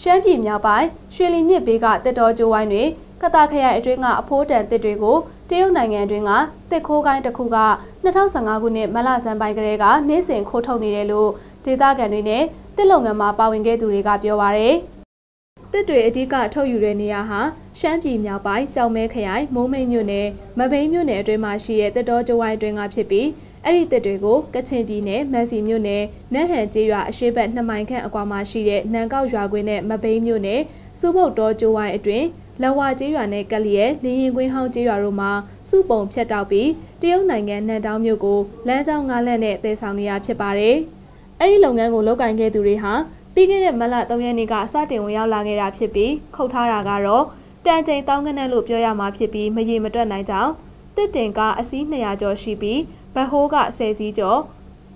ရှမ်းပြည်မြောက်ပိုင်းရွှေလီမြစ်ဘေးကတက်တော်ကျိုးဝိုင်းတွေကတာခရိုင်အတွင်းကအဖိုးတန်တစ်တွေကိုတရုတ်နိုင်ငံအတွင်းကတစ်ခိုးကိုင်းတစ်ခုက2015ခုနှစ်မလဆန်းပိုင်းကလေးကနေ့စဉ်ခိုးထုတ်နေတယ်လို့ဒေသခံတွေနဲ့တစ်လုံငန်းမှာပါဝင်ခဲ့သူတွေကပြောပါရယ် တစ်တွေအဓိကထုတ်ယူတဲ့နေရာဟာရှမ်းပြည်မြောက်ပိုင်းကြောင်မဲခရိုင်မုံမိတ်မြို့နယ်မဘိန်းမြို့နယ်အတွင်းမှာရှိတဲ့တက်တော်ကျိုးဝိုင်းအတွင်းကဖြစ်ပြီးအဲ့ဒီတစ်တွေကိုကချင်ပြည်နယ်မန်စီမြို့နယ်နတ်ဟန်ကျေးရွာအရှိတ်ဘက်2မိုင်ခန့်အကွာမှာရှိတဲ့နန်ကောက်ရွာကွင်းနဲ့မဘိန်းမြို့နယ်စုဘုတ်တော်ကျိုးဝိုင်းအတွင်းလဝကျေးရွာနဲ့ကလျက်လင်းရင်ကွင်းဟောင်းကျေးရွာတို့မှာစုပုံဖြတ်တောက်ပြီးတရုတ်နိုင်ငံနန်တောင်းမြို့ကိုလမ်းကြောင်းငါးလက်နဲ့တည်ဆောင်နေရဖြစ်ပါတယ်။အဲ့ဒီလုပ်ငန်းကိုလုပ်ကင်ခဲ့သူတွေဟာ ပြီးခဲ့တဲ့မလ3ရက်နေ့ကစတင်ဝင်ရောက်လာခဲ့တာဖြစ်ပြီးခုတ်ထားတာကတော့တန်ချိန်တောင်းကနက်လို့ပြောရမှာဖြစ်ပြီးမရေမတွက်နိုင်ကြောင်းတစ်တင်ကအစီး200ကျော်ရှိပြီးဘဟိုးက10စီးကျော်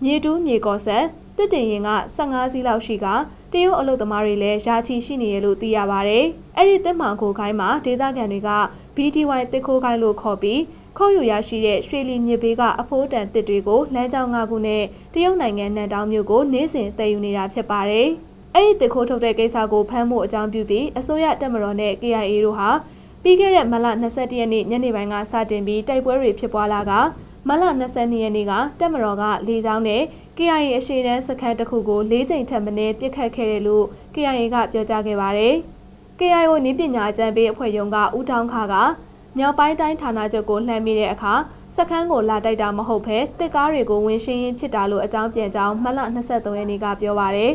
မြေတူးမြေကော်ဆက်တစ်တင်ရင်က15စီးလောက်ရှိကတရုတ်အလုပ်သမားတွေလည်းယာချီရှိနေရလို့သိရပါဗျ။အဲ့ဒီတစ်မှန်ခိုခိုင်းမှာဒေသခံတွေက BTY တစ်ခိုးခိုင်းလို့ခေါ်ပြီးခုတ်ယူရရှိတဲ့ရွှေလီမြစ်ဘေးကအဖိုးတန်တစ်တွေကိုလမ်းကြောင်း၅ခုနဲ့တရုတ်နိုင်ငံနန်တောင်းမြို့ကိုနေ့စဉ်တည်ယူနေတာဖြစ်ပါတယ်။ အဲ့ဒီတစ်ခိုးထုတ်တဲ့ကိစ္စကိုဖမ်းဖို့အကြောင်းပြုပြီးအစိုးရတပ်မတော်နဲ့ KIA တို့ဟာပြီးခဲ့တဲ့မလ22ရက်နေ့ညနေပိုင်းကစတင်ပြီးတိုက်ပွဲတွေဖြစ်ပွားလာကမလ22ရက်နေ့ကတက်မတော်ကလေကြောင်းနဲ့ KIA အရှိတန်းစခန်းတစ်ခုကို၄ချိန်ထပ်မင်းပြစ်ခတ်ခဲ့တယ်လို့ KIA ကပြောကြားခဲ့ပါတယ်။ KIO နီးပညာအကြံပေးအဖွဲ့ရုံးကဦးတောင်းခါကမြောက်ပိုင်းတိုင်းဌာနချုပ်ကိုလှမ်းမိတဲ့အခါစခန်းကိုလာတိုက်တာမဟုတ်ဘဲတစ်ကားတွေကိုဝင်ရှင်းရင်းဖြစ်တာလို့အကြောင်းပြန်ကြောင်းမလ23ရက်နေ့ကပြောပါရယ်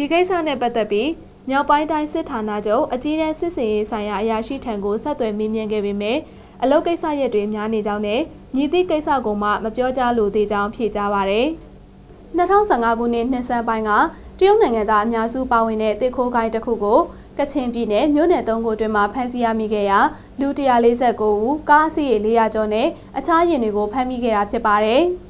ဒီကိစ္စနဲ့ပတ်သက်ပြီးမြောက်ပိုင်းတိုင်းစစ်ဌာနချုပ်အကြီးတန်းစစ်စင်ရေးဆိုင်ရာအရာရှိထံကိုဆက်သွယ်မေးမြန်းခဲ့ပေမဲ့အလုပ်ကိစ္စရက်တွေများနေကြောင်းနဲ့ညီသည့်ကိစ္စကိုမှမပြောကြားလိုသေးကြောင်းဖြေကြားပါရယ်2015ခုနှစ်နှစ်ဆန်းပိုင်းကတရုတ်နိုင်ငံသားအများစုပါဝင်တဲ့တစ်ခိုးကိုင်းတစ်ခုကိုကချင်ပြည်နယ်မြို့နယ်၃ခုအတွင်းမှာဖမ်းဆီးရမိခဲ့ရာလူ149ဦးကားအစီးရေ400ကျော်နဲ့အခြားယာဉ်တွေကိုဖမ်းမိခဲ့တာဖြစ်ပါတယ်။